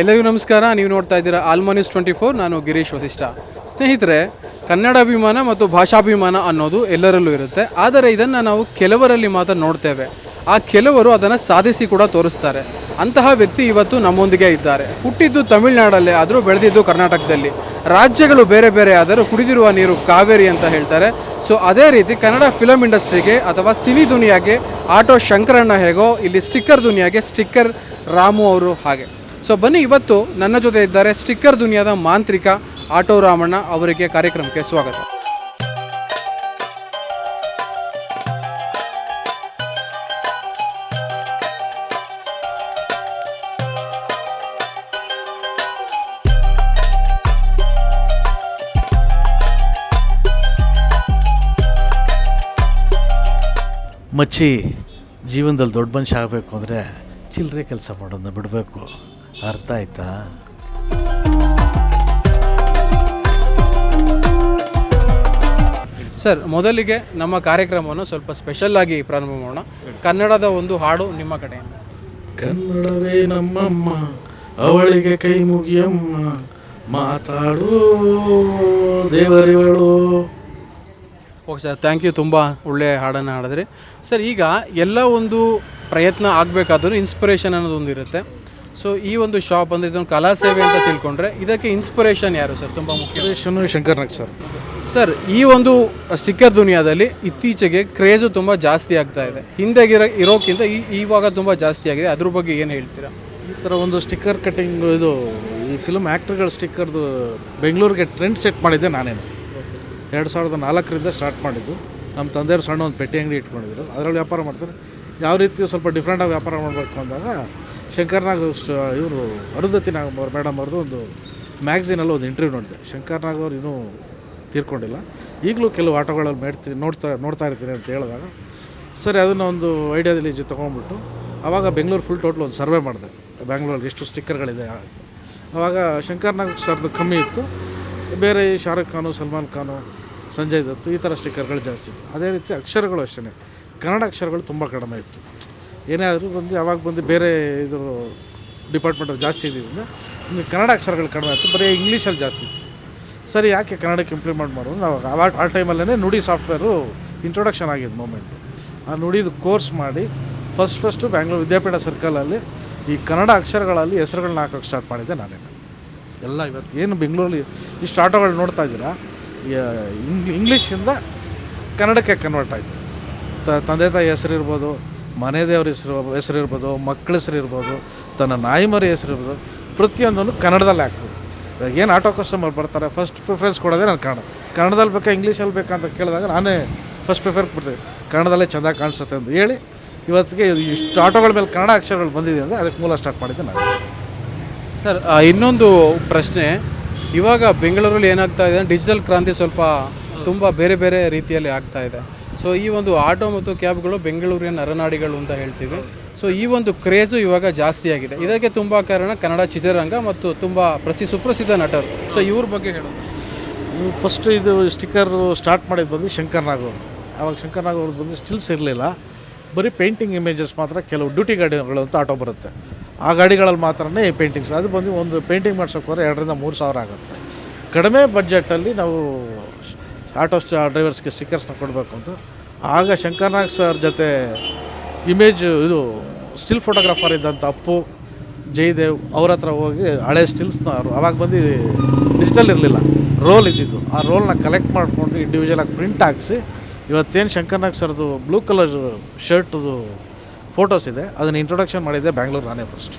ಎಲ್ಲರಿಗೂ ನಮಸ್ಕಾರ. ನೀವು ನೋಡ್ತಾ ಇದ್ದೀರಾ ಆಲ್ಮಾ ನ್ಯೂಸ್ ಟ್ವೆಂಟಿ ಫೋರ್. ನಾನು ಗಿರೀಶ್ ವಸಿಷ್ಠ. ಸ್ನೇಹಿತರೆ ಕನ್ನಡಾಭಿಮಾನ ಮತ್ತು ಭಾಷಾಭಿಮಾನ ಅನ್ನೋದು ಎಲ್ಲರಲ್ಲೂ ಇರುತ್ತೆ. ಆದರೆ ಇದನ್ನು ನಾವು ಕೆಲವರಲ್ಲಿ ಮಾತ್ರ ನೋಡ್ತೇವೆ. ಆ ಕೆಲವರು ಅದನ್ನು ಸಾಧಿಸಿ ಕೂಡ ತೋರಿಸ್ತಾರೆ. ಅಂತಹ ವ್ಯಕ್ತಿ ಇವತ್ತು ನಮ್ಮೊಂದಿಗೆ ಇದ್ದಾರೆ. ಹುಟ್ಟಿದ್ದು ತಮಿಳುನಾಡಲ್ಲೇ ಆದರೂ ಬೆಳೆದಿದ್ದು ಕರ್ನಾಟಕದಲ್ಲಿ. ರಾಜ್ಯಗಳು ಬೇರೆ ಬೇರೆ ಆದರೂ ಕುಡಿದಿರುವ ನೀರು ಕಾವೇರಿ ಅಂತ ಹೇಳ್ತಾರೆ. ಸೊ ಅದೇ ರೀತಿ ಕನ್ನಡ ಫಿಲಮ್ ಇಂಡಸ್ಟ್ರಿಗೆ ಅಥವಾ ಸಿನಿ ದುನಿಯಾಗೆ ಆಟೋ ಶಂಕರಣ್ಣ ಹೇಗೋ, ಇಲ್ಲಿ ಸ್ಟಿಕ್ಕರ್ ದುನಿಯಾಗೆ ಸ್ಟಿಕ್ಕರ್ ರಾಮು ಅವರು ಹಾಗೆ. ಸೊ ಬನ್ನಿ, ಇವತ್ತು ನನ್ನ ಜೊತೆ ಇದ್ದಾರೆ ಸ್ಟಿಕ್ಕರ್ ದುನಿಯಾದ ಮಾಂತ್ರಿಕ ಆಟೋ ರಾಮಣ್ಣ ಅವರಿಗೆ ಕಾರ್ಯಕ್ರಮಕ್ಕೆ ಸ್ವಾಗತ. ಮಚ್ಚಿ, ಜೀವನದಲ್ಲಿ ದೊಡ್ಡ ಮನುಷ್ಯ ಆಗಬೇಕು ಅಂದರೆ ಚಿಲ್ಲರೆ ಕೆಲಸ ಮಾಡೋದನ್ನ ಬಿಡಬೇಕು. ಅರ್ಥ ಆಯ್ತಾ? ಸರ್ ಮೊದಲಿಗೆ ನಮ್ಮ ಕಾರ್ಯಕ್ರಮವನ್ನು ಸ್ವಲ್ಪ ಸ್ಪೆಷಲ್ ಆಗಿ ಪ್ರಾರಂಭ ಮಾಡೋಣ. ಕನ್ನಡದ ಒಂದು ಹಾಡು ನಿಮ್ಮ ಕಡೆಯಿಂದ. ಕನ್ನಡವೇ ನಮ್ಮಮ್ಮ ಅವಳಿಗೆ ಕೈ ಮುಗಿಯಮ್ಮ ಮಾತಾಡು ದೇವರಿವಳು. ಓಕೆ ಸರ್ ಥ್ಯಾಂಕ್ ಯು ತುಂಬ ಒಳ್ಳೆಯ ಹಾಡನ್ನು ಹಾಡಿದ್ರಿ. ಸರ್ ಈಗ ಎಲ್ಲ ಒಂದು ಪ್ರಯತ್ನ ಆಗಬೇಕಾದ್ರೂ ಇನ್ಸ್ಪಿರೇಷನ್ ಅನ್ನೋದು ಒಂದು ಇರುತ್ತೆ ಸೊ ಈ ಒಂದು ಶಾಪ್ ಅಂದರೆ ಇದೊಂದು ಕಲಾ ಸೇವೆ ಅಂತ ತಿಳ್ಕೊಂಡ್ರೆ ಇದಕ್ಕೆ ಇನ್ಸ್ಪಿರೇಷನ್ ಯಾರು ಸರ್? ತುಂಬ ಮುಖ್ಯ. ಶಂಕರ್ ನಾಗ್ ಸರ್. ಸರ್ ಈ ಒಂದು ಸ್ಟಿಕ್ಕರ್ ದುನಿಯಾದಲ್ಲಿ ಇತ್ತೀಚೆಗೆ ಕ್ರೇಜು ತುಂಬ ಜಾಸ್ತಿ ಆಗ್ತಾ ಇದೆ. ಹಿಂದೆ ಇರೋ- ಇರೋಕ್ಕಿಂತ ಈ ಇವಾಗ ತುಂಬ ಜಾಸ್ತಿ ಆಗಿದೆ. ಅದ್ರ ಬಗ್ಗೆ ಏನು ಹೇಳ್ತೀರಾ? ಈ ಥರ ಒಂದು ಸ್ಟಿಕ್ಕರ್ ಕಟ್ಟಿಂಗ್ ಇದು ಈ ಫಿಲ್ಮ್ ಆ್ಯಕ್ಟರ್ಗಳ ಸ್ಟಿಕ್ಕರ್ದು ಬೆಂಗಳೂರಿಗೆ ಟ್ರೆಂಡ್ ಸೆಟ್ ಮಾಡಿದ್ದೆ ನಾನೇನು. ಎರಡು ಸಾವಿರದ ನಾಲ್ಕರಿಂದ ಸ್ಟಾರ್ಟ್ ಮಾಡಿದ್ದು. ನಮ್ಮ ತಂದೆಯವರು ಸಣ್ಣ ಒಂದು ಪೆಟ್ಟಿ ಅಂಗಡಿ ಇಟ್ಕೊಂಡಿದ್ರು. ಅದರಲ್ಲಿ ವ್ಯಾಪಾರ ಮಾಡ್ತಾರೆ. ಯಾವ ರೀತಿ ಸ್ವಲ್ಪ ಡಿಫ್ರೆಂಟಾಗಿ ವ್ಯಾಪಾರ ಮಾಡಬೇಕು ಅಂದಾಗ ಶಂಕರ್ನಾಗ್ ಇವರು ಅರುಂಧತಿ ನಾಗ್ ಮೇಡಮ್ ಅವ್ರದ್ದು ಒಂದು ಮ್ಯಾಗ್ಝಿನಲ್ಲಿ ಒಂದು ಇಂಟರ್ವ್ಯೂ ನೋಡಿದೆ. ಶಂಕರ್ನಾಗ್ ಅವ್ರು ಇನ್ನೂ ತೀರ್ಕೊಂಡಿಲ್ಲ. ಈಗಲೂ ಕೆಲವು ಆಟೋಗಳಲ್ಲಿ ಮೇಡ್ತೀನಿ ನೋಡ್ತಾ ನೋಡ್ತಾ ಇರ್ತೀನಿ ಅಂತ ಹೇಳಿದಾಗ, ಸರಿ ಅದನ್ನು ಒಂದು ಐಡಿಯಾದಲ್ಲಿ ಜೊತೆ ತೊಗೊಂಡ್ಬಿಟ್ಟು ಆವಾಗ ಬೆಂಗಳೂರು ಫುಲ್ ಟೋಟಲ್ ಒಂದು ಸರ್ವೆ ಮಾಡಿದೆ. ಬ್ಯಾಂಗ್ಳೂರಲ್ಲಿ ಎಷ್ಟು ಸ್ಟಿಕ್ಕರ್ಗಳಿದೆ ಆವಾಗ ಶಂಕರ್ನಾಗ್ ಸರ್ದು ಕಮ್ಮಿ ಇತ್ತು. ಬೇರೆ ಈ ಶಾರುಖ್ ಖಾನು, ಸಲ್ಮಾನ್ ಖಾನು, ಸಂಜಯ್ ದತ್ತು ಈ ಥರ ಸ್ಟಿಕ್ಕರ್ಗಳು ಜಾಸ್ತಿ ಇತ್ತು. ಅದೇ ರೀತಿ ಅಕ್ಷರಗಳು ಅಷ್ಟೇ ಕನ್ನಡ ಅಕ್ಷರಗಳು ತುಂಬ ಕಡಿಮೆ ಇತ್ತು. ಏನೇ ಆದರೂ ಬಂದು ಯಾವಾಗ ಬಂದು ಬೇರೆ ಇದು ಡಿಪಾರ್ಟ್ಮೆಂಟ್ ಜಾಸ್ತಿ ಇದ್ದಿದ್ದರಿಂದ ನಿಮಗೆ ಕನ್ನಡ ಅಕ್ಷರಗಳು ಕಡಿಮೆ ಆಯಿತು, ಬರೀ ಇಂಗ್ಲೀಷಲ್ಲಿ ಜಾಸ್ತಿ ಇತ್ತು. ಸರಿ, ಯಾಕೆ ಕನ್ನಡಕ್ಕೆ ಇಂಪ್ಲಿಮೆಂಟ್ ಮಾಡೋದು? ನಾವು ಅವಾಗ ಆ ಟೈಮಲ್ಲೇ ನುಡಿ ಸಾಫ್ಟ್ವೇರು ಇಂಟ್ರೊಡಕ್ಷನ್ ಆಗಿದ್ದು ಮೂಮೆಂಟು ಆ ನುಡಿದು ಕೋರ್ಸ್ ಮಾಡಿ ಫಸ್ಟ್ ಫಸ್ಟು ಬ್ಯಾಂಗ್ಳೂರು ವಿದ್ಯಾಪೀಠ ಸರ್ಕಲಲ್ಲಿ ಈ ಕನ್ನಡ ಅಕ್ಷರಗಳಲ್ಲಿ ಹೆಸರುಗಳನ್ನ ಹಾಕೋಕ್ಕೆ ಸ್ಟಾರ್ಟ್ ಮಾಡಿದ್ದೆ ನಾನೇ. ಎಲ್ಲ ಇವತ್ತು ಏನು ಬೆಂಗಳೂರಲ್ಲಿ ಇಷ್ಟು ಆಟೋಗಳು ನೋಡ್ತಾ ಇದ್ದೀರಾ? ಇಂಗ್, ಇಂಗ್ಲೀಷಿಂದ ಕನ್ನಡಕ್ಕೆ ಕನ್ವರ್ಟ್ ಆಯಿತು. ತಂದೆ ತಾಯಿ ಹೆಸರು ಇರ್ಬೋದು ಮನೆ ದೇವ್ರ ಹೆಸರು ಹೆಸರು ಇರ್ಬೋದು ಮಕ್ಕಳ ಹೆಸರು ಇರ್ಬೋದು, ತನ್ನ ನಾಯಿ ಮರಿ ಹೆಸರು ಇರ್ಬೋದು, ಪ್ರತಿಯೊಂದನ್ನು ಕನ್ನಡದಲ್ಲಿ ಹಾಕ್ಬೋದು. ಇವಾಗ ಏನು ಆಟೋ ಕಸ್ಟಮರ್ ಬರ್ತಾರೆ ಫಸ್ಟ್ ಪ್ರಿಫರೆನ್ಸ್ ಕೊಡೋದೇ ನಾನು ಕನ್ನಡ. ಕನ್ನಡದಲ್ಲಿ ಬೇಕಾ, ಇಂಗ್ಲೀಷಲ್ಲಿ ಬೇಕಾ ಅಂತ ಕೇಳಿದಾಗ ನಾನೇ ಫಸ್ಟ್ ಪ್ರಿಫರ್ ಕೊಡ್ತೀನಿ. ಕನ್ನಡದಲ್ಲೇ ಚೆಂದ ಕಾಣಿಸುತ್ತೆ ಅಂತ ಹೇಳಿ ಇವತ್ತಿಗೆ ಇಷ್ಟು ಆಟೋಗಳ ಮೇಲೆ ಕನ್ನಡ ಅಕ್ಷರಗಳು ಬಂದಿದೆ ಅಂದರೆ ಅದಕ್ಕೆ ಮೂಲ ಸ್ಟಾರ್ಟ್ ಮಾಡಿದ್ದೆ ನಾನು. ಸರ್ ಇನ್ನೊಂದು ಪ್ರಶ್ನೆ. ಇವಾಗ ಬೆಂಗಳೂರಲ್ಲಿ ಏನಾಗ್ತಾ ಇದೆ? ಡಿಜಿಟಲ್ ಕ್ರಾಂತಿ ಸ್ವಲ್ಪ ತುಂಬ ಬೇರೆ ಬೇರೆ ರೀತಿಯಲ್ಲಿ ಆಗ್ತಾ ಇದೆ. ಸೊ ಈ ಒಂದು ಆಟೋ ಮತ್ತು ಕ್ಯಾಬ್ಗಳು ಬೆಂಗಳೂರಿನ ನರನಾಡಿಗಳು ಅಂತ ಹೇಳ್ತೀವಿ. ಸೊ ಈ ಒಂದು ಕ್ರೇಜು ಇವಾಗ ಜಾಸ್ತಿ ಆಗಿದೆ. ಇದಕ್ಕೆ ತುಂಬ ಕಾರಣ ಕನ್ನಡ ಚಿತ್ರರಂಗ ಮತ್ತು ತುಂಬ ಪ್ರಸಿ, ಸುಪ್ರಸಿದ್ಧ ನಟರು. ಸೊ ಇವ್ರ ಬಗ್ಗೆ ಹೇಳೋದು ಫಸ್ಟ್ ಇದು ಸ್ಟಿಕ್ಕರ್ ಸ್ಟಾರ್ಟ್ ಮಾಡಿದ್ದು ಬಂದು ಶಂಕರ್ ನಾಗ್ ಅವರು. ಆವಾಗ ಶಂಕರ್ ನಾಗ್ ಅವ್ರದ್ದು ಬಂದು ಸ್ಟಿಲ್ಸ್ ಇರಲಿಲ್ಲ. ಬರೀ ಪೇಂಟಿಂಗ್ ಇಮೇಜಸ್ ಮಾತ್ರ ಕೆಲವು ಡ್ಯೂಟಿ ಗಾಡಿಗಳು ಅಂತ ಆಟೋ ಬರುತ್ತೆ. ಆ ಗಾಡಿಗಳಲ್ಲಿ ಮಾತ್ರನೇ ಪೇಂಟಿಂಗ್ಸ್ ಅದು ಬಂದು ಒಂದು ಪೇಂಟಿಂಗ್ ಮಾಡ್ಸೋಕ್ಕೋದ್ರೆ ಎರಡರಿಂದ ಮೂರು ಸಾವಿರ ಆಗುತ್ತೆ. ಕಡಿಮೆ ಬಡ್ಜೆಟಲ್ಲಿ ನಾವು ಆಟೋ ಡ್ರೈವರ್ಸ್ಗೆ ಸ್ಟಿಕ್ಕರ್ಸ್ನ ಕೊಡಬೇಕು ಅಂತ. ಆಗ ಶಂಕರ್ನಾಗ್ ಸರ್ ಜೊತೆ ಇಮೇಜ್ ಇದು ಸ್ಟಿಲ್ ಫೋಟೋಗ್ರಾಫರ್ ಇದ್ದಂಥ ಅಪ್ಪು, ಜಯದೇವ್ ಅವ್ರ ಹತ್ರ ಹೋಗಿ ಹಳೆ ಸ್ಟಿಲ್ಸ್ನ ಅವರು ಅವಾಗ ಬಂದು ಡಿಜಿಟಲ್ ಇರಲಿಲ್ಲ. ರೋಲ್ ಇದ್ದಿದ್ದು. ಆ ರೋಲ್ನ ಕಲೆಕ್ಟ್ ಮಾಡಿಕೊಂಡು ಇಂಡಿವಿಜುವಲ್ ಆಗಿ ಪ್ರಿಂಟ್ ಹಾಕಿಸಿ ಇವತ್ತೇನು ಶಂಕರ್ನಾಗ್ ಸರ್ದು ಬ್ಲೂ ಕಲರ್ ಶರ್ಟ್ದು ಫೋಟೋಸ್ ಇದೆ, ಅದನ್ನು ಇಂಟ್ರೊಡಕ್ಷನ್ ಮಾಡಿದ್ದೆ ಬ್ಯಾಂಗ್ಳೂರು ನಾನೇ ಫಸ್ಟ್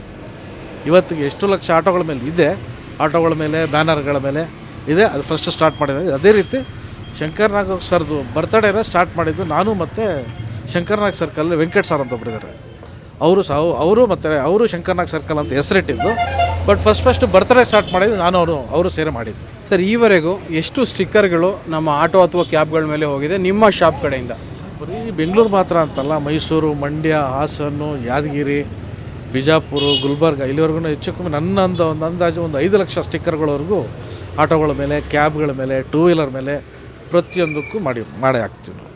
ಇವತ್ತಿಗೆ ಎಷ್ಟು ಲಕ್ಷ ಆಟೋಗಳ ಮೇಲೆ ಇದೆ. ಆಟೋಗಳ ಮೇಲೆ ಬ್ಯಾನರ್ಗಳ ಮೇಲೆ ಇದೆ. ಅದು ಫಸ್ಟ್ ಸ್ಟಾರ್ಟ್ ಮಾಡಿದೆ. ಅದೇ ರೀತಿ ಶಂಕರ್ನಾಗ್ ಸರ್ದು ಬರ್ತಡೇನ ಸ್ಟಾರ್ಟ್ ಮಾಡಿದ್ದು ನಾನು ಮತ್ತು ಶಂಕರ್ನಾಗ್ ಸರ್ಕಲ್ ವೆಂಕಟ್ ಸರ್ ಅಂತ ಒಬ್ಬರಿದ್ದಾರೆ ಅವರು ಸಹ ಅವರು ಮತ್ತು ಅವರು ಶಂಕರ್ನಾಗ್ ಸರ್ಕಲ್ ಅಂತ ಹೆಸರಿಟ್ಟಿದ್ದು. But first first birthday start ಮಾಡಿದ್ದು ನಾನು ಅವರು ಅವರು ಸೇರೆ ಮಾಡಿದ್ದು. ಸರ್ ಈವರೆಗೂ ಎಷ್ಟು ಸ್ಟಿಕ್ಕರ್ಗಳು ನಮ್ಮ ಆಟೋ ಅಥವಾ ಕ್ಯಾಬ್ಗಳ ಮೇಲೆ ಹೋಗಿದೆ ನಿಮ್ಮ ಶಾಪ್ ಕಡೆಯಿಂದ? ಬರೀ ಬೆಂಗಳೂರು ಮಾತ್ರ ಅಂತಲ್ಲ ಮೈಸೂರು ಮಂಡ್ಯ ಹಾಸನ್ನು ಯಾದಗಿರಿ ಬಿಜಾಪುರ ಗುಲ್ಬರ್ಗ ಇಲ್ಲಿವರೆಗೂ ಹೆಚ್ಚು ಕಮ್ಮಿ ನನ್ನ ಒಂದು ಅಂದಾಜು ಒಂದು ಐದು ಲಕ್ಷ ಸ್ಟಿಕ್ಕರ್ಗಳವರೆಗೂ ಆಟೋಗಳ ಮೇಲೆ ಕ್ಯಾಬ್ಗಳ ಮೇಲೆ ಟೂ ವೀಲರ್ ಮೇಲೆ ಪ್ರತಿಯೊಂದಕ್ಕೂ ಮಾಡಿ ಮಾಡೇ ಹಾಕ್ತೀವಿ ನಾವು.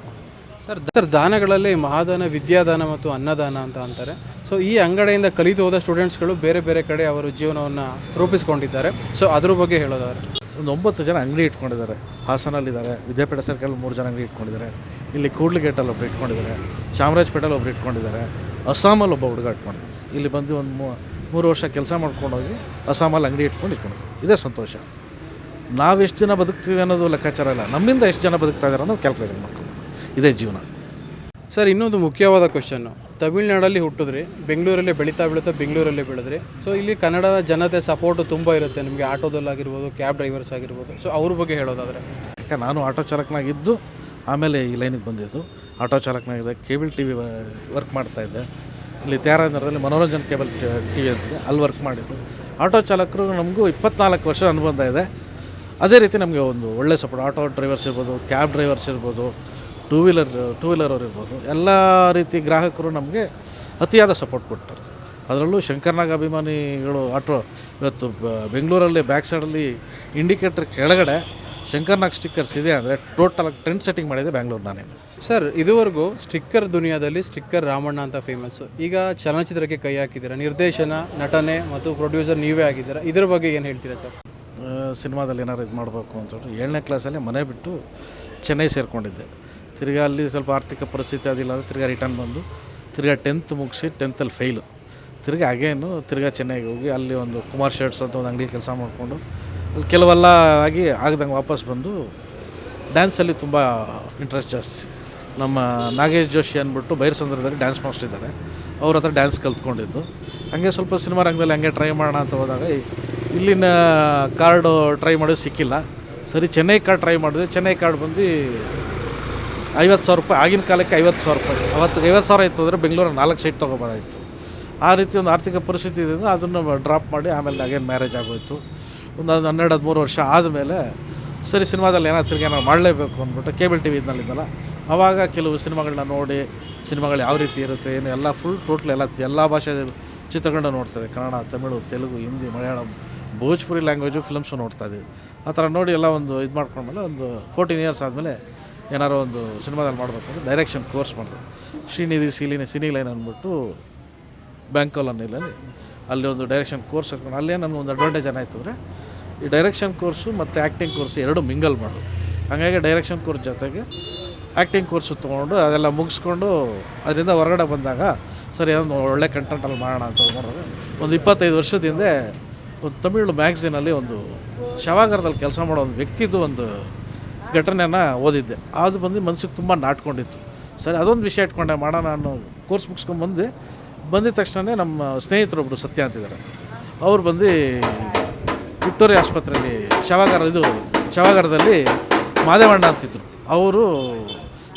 ಸರ್ ಸರ್ ದಾನಗಳಲ್ಲಿ ಮಹಾದಾನ ವಿದ್ಯಾದಾನ ಮತ್ತು ಅನ್ನದಾನ ಅಂತ ಅಂತಾರೆ. ಸೊ ಈ ಅಂಗಡಿಯಿಂದ ಕಲಿತು ಹೋದ ಸ್ಟೂಡೆಂಟ್ಸ್ಗಳು ಬೇರೆ ಬೇರೆ ಕಡೆ ಅವರು ಜೀವನವನ್ನು ರೂಪಿಸ್ಕೊಂಡಿದ್ದಾರೆ. ಸೊ ಅದ್ರ ಬಗ್ಗೆ ಹೇಳೋದಾದ್ರೆ. ಒಂದು ಒಂಬತ್ತು ಜನ ಅಂಗಡಿ ಇಟ್ಕೊಂಡಿದ್ದಾರೆ. ಹಾಸನಲ್ಲಿದ್ದಾರೆ. ವಿದ್ಯಾಪೀಠ ಸರ್ಕಲ್ ಮೂರು ಜನ ಅಂಗಡಿ ಇಟ್ಕೊಂಡಿದ್ದಾರೆ. ಇಲ್ಲಿ ಕೂಡ್ಲಿಗೇಟಲ್ಲಿ ಒಬ್ಬರು ಇಟ್ಕೊಂಡಿದ್ದಾರೆ. ಚಾಮರಾಜಪೇಟೆಲ್ಲಿ ಒಬ್ರು ಇಟ್ಕೊಂಡಿದ್ದಾರೆ. ಅಸ್ಸಾಮಲ್ಲಿ ಒಬ್ಬ ಹುಡುಗ ಇಟ್ಕೊಂಡಿದ್ದಾರೆ ಇಲ್ಲಿ ಬಂದು ಒಂದು ಮೂರು ವರ್ಷ ಕೆಲಸ ಮಾಡ್ಕೊಂಡೋಗಿ ಅಸ್ಸಾಮಲ್ಲಿ ಅಂಗಡಿ ಇಟ್ಕೊಂಡು ಇಟ್ಕೊಂಡು ಇದೇ ಸಂತೋಷ. ನಾವು ಎಷ್ಟು ಜನ ಬದುಕ್ತೀವಿ ಅನ್ನೋದು ಲೆಕ್ಕಾಚಾರ ಇಲ್ಲ. ನಮ್ಮಿಂದ ಎಷ್ಟು ಜನ ಬದುಕ್ತಾ ಇದ್ದಾರೆ ಅನ್ನೋದು ಕ್ಯಾಲ್ಕುಲೇಷನ್ ಮಾಡ್ಕೊಂಡು. ಇದೇ ಜೀವನ. ಸರ್ ಇನ್ನೊಂದು ಮುಖ್ಯವಾದ ಕ್ವಶನ್ನು ತಮಿಳ್ನಾಡಲ್ಲಿ ಹುಟ್ಟಿದ್ರಿ ಬೆಂಗಳೂರಲ್ಲಿ ಬೆಳೀತಾ ಬೆಳೀತಾ ಬೆಂಗಳೂರಲ್ಲಿ ಬೆಳೆದ್ರಿ. ಸೊ ಇಲ್ಲಿ ಕನ್ನಡದ ಜನತೆ ಸಪೋರ್ಟು ತುಂಬ ಇರುತ್ತೆ. ನಿಮಗೆ ಆಟೋದಲ್ಲಾಗಿರ್ಬೋದು ಕ್ಯಾಬ್ ಡ್ರೈವರ್ಸ್ ಆಗಿರ್ಬೋದು. ಸೊ ಅವ್ರ ಬಗ್ಗೆ ಹೇಳೋದಾದರೆ. ಯಾಕೆ ನಾನು ಆಟೋ ಚಾಲಕನಾಗಿದ್ದು ಆಮೇಲೆ ಈ ಲೈನಿಗೆ ಬಂದಿದ್ದು. ಆಟೋ ಚಾಲಕನಾಗಿದ್ದೆ ಕೇಬಲ್ ಟಿ ವಿ ವರ್ಕ್ ಮಾಡ್ತಾಯಿದ್ದೆ ಇಲ್ಲಿ ತ್ಯಾರಾಂಧ್ರದಲ್ಲಿ ಮನೋರಂಜನ್ ಕೇಬಲ್ ಟಿ ವಿ ಅಂತಿದೆ. ಅಲ್ಲಿ ವರ್ಕ್ ಮಾಡಿದ್ದು. ಆಟೋ ಚಾಲಕರು ನಮಗೂ ಇಪ್ಪತ್ನಾಲ್ಕು ವರ್ಷ ಅನುಬಂಧ ಇದೆ. ಅದೇ ರೀತಿ ನಮಗೆ ಒಂದು ಒಳ್ಳೆ ಸಪೋರ್ಟ್ ಆಟೋ ಡ್ರೈವರ್ಸ್ ಇರ್ಬೋದು ಕ್ಯಾಬ್ ಡ್ರೈವರ್ಸ್ ಇರ್ಬೋದು ಟೂ ವೀಲರ್ ಟೂ ವೀಲರ್ ಅವ್ರು ಇರ್ಬೋದು. ಎಲ್ಲ ರೀತಿ ಗ್ರಾಹಕರು ನಮಗೆ ಅತಿಯಾದ ಸಪೋರ್ಟ್ ಕೊಡ್ತಾರೆ. ಅದರಲ್ಲೂ ಶಂಕರ್ನಾಗ್ ಅಭಿಮಾನಿಗಳು ಆಟೋ ಇವತ್ತು ಬೆಂಗಳೂರಲ್ಲಿ ಬ್ಯಾಕ್ ಸೈಡಲ್ಲಿ ಇಂಡಿಕೇಟರ್ ಕೆಳಗಡೆ ಶಂಕರ್ನಾಗ್ ಸ್ಟಿಕ್ಕರ್ಸ್ ಇದೆ ಅಂದರೆ ಟೋಟಲ್ ಟ್ರೆಂಡ್ ಸೆಟ್ಟಿಂಗ್ ಮಾಡಿದೆ ಬ್ಯಾಂಗ್ಳೂರು ನಾನೇನು ಸರ್ ಇದುವರೆಗೂ ಸ್ಟಿಕ್ಕರ್ ದುನಿಯಾದಲ್ಲಿ ಸ್ಟಿಕ್ಕರ್ ರಾಮಣ್ಣ ಅಂತ ಫೇಮಸ್ಸು ಈಗ ಚಲನಚಿತ್ರಕ್ಕೆ ಕೈ ಹಾಕಿದ್ದೀರಾ? ನಿರ್ದೇಶನ, ನಟನೆ ಮತ್ತು ಪ್ರೊಡ್ಯೂಸರ್ ನೀವೇ ಆಗಿದ್ದೀರಾ? ಇದರ ಬಗ್ಗೆ ಏನು ಹೇಳ್ತೀರಾ ಸರ್ ಸಿನಿಮಾದಲ್ಲಿ ಏನಾರು ಇದು ಮಾಡಬೇಕು ಅಂತೇಳಿ ಏಳನೇ ಕ್ಲಾಸಲ್ಲಿ ಮನೆ ಬಿಟ್ಟು ಚೆನ್ನೈ ಸೇರಿಕೊಂಡಿದ್ದೆ. ತಿರ್ಗಿ ಅಲ್ಲಿ ಸ್ವಲ್ಪ ಆರ್ಥಿಕ ಪರಿಸ್ಥಿತಿ ಅದಿಲ್ಲ ಅಂದರೆ ತಿರ್ಗಾ ರಿಟರ್ನ್ ಬಂದು ತಿರ್ಗಾ ಟೆಂತ್ ಮುಗಿಸಿ ಟೆಂತಲ್ಲಿ ಫೇಲು ತಿರ್ಗಿ ಅಗೇನು ತಿರ್ಗಾ ಚೆನ್ನೈಗೆ ಹೋಗಿ ಅಲ್ಲಿ ಒಂದು ಕುಮಾರ್ ಶರ್ಟ್ಸ್ ಅಂತ ಒಂದು ಅಂಗಡಿ ಕೆಲಸ ಮಾಡಿಕೊಂಡು ಅಲ್ಲಿ ಕೆಲವೆಲ್ಲ ಆಗಿ ಆಗದಂಗೆ ವಾಪಸ್ ಬಂದು ಡ್ಯಾನ್ಸಲ್ಲಿ ತುಂಬ ಇಂಟ್ರೆಸ್ಟ್ ಜಾಸ್ತಿ. ನಮ್ಮ ನಾಗೇಶ್ ಜೋಶಿ ಅಂದ್ಬಿಟ್ಟು ಬೈರಸಂದ್ರದಲ್ಲಿ ಡ್ಯಾನ್ಸ್ ಮಾಸ್ಟರ್ ಇದ್ದಾರೆ. ಅವ್ರ ಹತ್ರ ಡ್ಯಾನ್ಸ್ ಕಲ್ತ್ಕೊಂಡಿದ್ದು. ಹಂಗೆ ಸ್ವಲ್ಪ ಸಿನಿಮಾ ರಂಗದಲ್ಲಿ ಹಂಗೆ ಟ್ರೈ ಮಾಡೋಣ ಅಂತ ಹೋದಾಗ ಇಲ್ಲಿನ ಕಾರ್ಡು ಟ್ರೈ ಮಾಡೋದು ಸಿಕ್ಕಿಲ್ಲ. ಸರಿ, ಚೆನ್ನೈ ಕಾರ್ಡ್ ಟ್ರೈ ಮಾಡಿದೆ. ಚೆನ್ನೈ ಕಾರ್ಡ್ ಬಂದು ಐವತ್ತು ಸಾವಿರ ರೂಪಾಯಿ, ಆಗಿನ ಕಾಲಕ್ಕೆ ಐವತ್ತು ಸಾವಿರ ರೂಪಾಯಿ. ಅವತ್ತು ಐವತ್ತು ಸಾವಿರ ಇತ್ತು ಅಂದರೆ ಬೆಂಗಳೂರಲ್ಲಿ ನಾಲ್ಕು ಸೈಟ್ ತೊಗೊಬೋದಾಯಿತು. ಆ ರೀತಿ ಒಂದು ಆರ್ಥಿಕ ಪರಿಸ್ಥಿತಿ ಇದರಿಂದ ಅದನ್ನು ಡ್ರಾಪ್ ಮಾಡಿ ಆಮೇಲೆ ಅಗೇನ್ ಮ್ಯಾರೇಜ್ ಆಗೋಯ್ತು. ಒಂದು ಹನ್ನೆರಡು, ಹದಿಮೂರು ವರ್ಷ ಆದಮೇಲೆ ಸರಿ, ಸಿನಿಮಾದಲ್ಲಿ ಏನಾದ್ರು ತಿರ್ಗಿ ಏನಾದ್ರು ಮಾಡಲೇಬೇಕು ಅಂದ್ಬಿಟ್ಟು ಕೇಬಲ್ ಟಿ ವಿ ಇದ್ನಲ್ಲಿದ್ದಲ್ಲ ಆವಾಗ ಕೆಲವು ಸಿನಿಮಾಗಳನ್ನ ನೋಡಿ, ಸಿನಿಮಾಗಳು ಯಾವ ರೀತಿ ಇರುತ್ತೆ, ಏನು ಎಲ್ಲ ಫುಲ್ ಟೋಟ್ಲ್ ಎಲ್ಲ ಎಲ್ಲ ಭಾಷೆ ಚಿತ್ರಗಳನ್ನ ನೋಡ್ತದೆ ಕನ್ನಡ, ತಮಿಳು, ತೆಲುಗು, ಹಿಂದಿ, ಮಲಯಾಳಂ. ಭೋಜ್ಪುರಿ ಲ್ಯಾಂಗ್ವೇಜು ಫಿಲಮ್ಸು ನೋಡ್ತಾ ಇದ್ದೀವಿ. ಆ ಥರ ನೋಡಿ ಎಲ್ಲ ಒಂದು ಇದು ಮಾಡ್ಕೊಂಡ್ಮೇಲೆ ಒಂದು ಫೋರ್ಟೀನ್ ಇಯರ್ಸ್ ಆದಮೇಲೆ ಏನಾರೋ ಒಂದು ಸಿನಿಮಾದಲ್ಲಿ ಮಾಡಬೇಕು ಅಂದರೆ ಡೈರೆಕ್ಷನ್ ಕೋರ್ಸ್ ಮಾಡಿದೆ. ಶ್ರೀನಿಧಿ ಸೀಲಿನ ಸಿನಿ ಲೈನ್ ಅಂದ್ಬಿಟ್ಟು ಬ್ಯಾಂಕೋಲಲ್ಲಿ ಅಲ್ಲಿ ಒಂದು ಡೈರೆಕ್ಷನ್ ಕೋರ್ಸ್ ಇಟ್ಕೊಂಡು ಅಲ್ಲೇ ನನಗೆ ಒಂದು ಅಡ್ವಾಂಟೇಜ್ ಏನಾಯ್ತು ಅಂದರೆ ಈ ಡೈರೆಕ್ಷನ್ ಕೋರ್ಸು ಮತ್ತು ಆ್ಯಕ್ಟಿಂಗ್ ಕೋರ್ಸು ಎರಡು ಮಿಂಗಲ್ ಮಾಡೋದು ಹಾಗಾಗಿ ಡೈರೆಕ್ಷನ್ ಕೋರ್ಸ್ ಜೊತೆಗೆ ಆ್ಯಕ್ಟಿಂಗ್ ಕೋರ್ಸು ತೊಗೊಂಡು ಅದೆಲ್ಲ ಮುಗಿಸ್ಕೊಂಡು ಅದರಿಂದ ಹೊರಗಡೆ ಬಂದಾಗ ಸರಿ ಒಂದು ಒಳ್ಳೆ ಕಂಟೆಂಟಲ್ಲಿ ಮಾಡೋಣ ಅಂತ ಒಂದು ಇಪ್ಪತ್ತೈದು ವರ್ಷದ ಹಿಂದೆ ಒಂದು ತಮಿಳು ಮ್ಯಾಗ್ಝಿನಲ್ಲಿ ಒಂದು ಶವಾಗಾರದಲ್ಲಿ ಕೆಲಸ ಮಾಡೋ ಒಂದು ವ್ಯಕ್ತಿದು ಒಂದು ಘಟನೆಯನ್ನು ಓದಿದ್ದೆ. ಅದು ಬಂದು ಮನಸ್ಸಿಗೆ ತುಂಬ ನಾಟ್ಕೊಂಡಿತ್ತು. ಸರಿ, ಅದೊಂದು ವಿಷಯ ಇಟ್ಕೊಂಡೆ, ಮಾಡೋಣ ಅನ್ನೋ ಕೋರ್ಸ್ ಮುಗಿಸ್ಕೊಂಡು ಬಂದು. ಬಂದಿದ ತಕ್ಷಣವೇ ನಮ್ಮ ಸ್ನೇಹಿತರೊಬ್ಬರು ಸತ್ಯ ಅಂತಿದ್ದಾರೆ. ಅವ್ರು ಬಂದು ವಿಕ್ಟೋರಿಯಾ ಆಸ್ಪತ್ರೆಯಲ್ಲಿ ಶವಾಗಾರ, ಇದು ಶವಾಗಾರದಲ್ಲಿ ಮಾದೇವಣ್ಣ ಅಂತಿದ್ರು. ಅವರು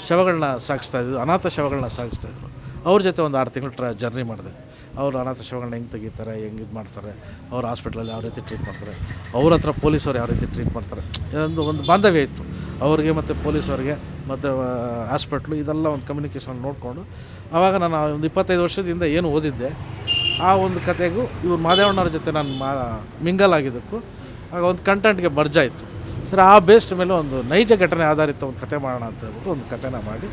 ಶವಗಳನ್ನ ಸಾಗಿಸ್ತಾಯಿದ್ರು ಅನಾಥ ಶವಗಳನ್ನ ಸಾಗಿಸ್ತಾಯಿದ್ರು ಅವ್ರ ಜೊತೆ ಒಂದು ಆರು ತಿಂಗಳು ಟ್ರ ಜರ್ನಿ ಮಾಡಿದೆ. ಅವರು ಅನಾಥ ಶವಗಳನ್ನ ಹೆಂಗೆ ತೆಗಿತಾರೆ, ಹೆಂಗೆ ಇದು ಮಾಡ್ತಾರೆ, ಅವ್ರು ಹಾಸ್ಪಿಟ್ಲಲ್ಲಿ ಯಾವ ರೀತಿ ಟ್ರೀಟ್ ಮಾಡ್ತಾರೆ, ಅವ್ರ ಹತ್ರ ಪೊಲೀಸವ್ರು ಯಾವ ರೀತಿ ಟ್ರೀಟ್ ಮಾಡ್ತಾರೆ, ಇದೊಂದು ಒಂದು ಬಾಂಧವ್ಯ ಇತ್ತು. ಅವ್ರಿಗೆ ಮತ್ತು ಪೊಲೀಸವ್ರಿಗೆ ಮತ್ತು ಹಾಸ್ಪಿಟ್ಲು ಇದೆಲ್ಲ ಒಂದು ಕಮ್ಯುನಿಕೇಷನ್ ನೋಡಿಕೊಂಡು, ಆವಾಗ ನಾನು ಒಂದು ಇಪ್ಪತ್ತೈದು ವರ್ಷದಿಂದ ಏನು ಓದಿದ್ದೆ, ಆ ಒಂದು ಕತೆಗೂ ಇವ್ರು ಮಾದೇವಣ್ಣವ್ರ ಜೊತೆ ನಾನು ಮಾ ಮಿಂಗಲ್ ಆಗಿದ್ದಕ್ಕೂ ಆಗ ಒಂದು ಕಂಟೆಂಟ್ಗೆ ಮರ್ಜಾಯಿತು ಸರ್, ಆ ಬೇಸ್ಡ್ ಮೇಲೆ ಒಂದು ನೈಜ ಘಟನೆ ಆಧಾರಿತ ಒಂದು ಕತೆ ಮಾಡೋಣ ಅಂತ ಹೇಳ್ಬಿಟ್ಟು ಒಂದು ಕತೆನ ಮಾಡಿ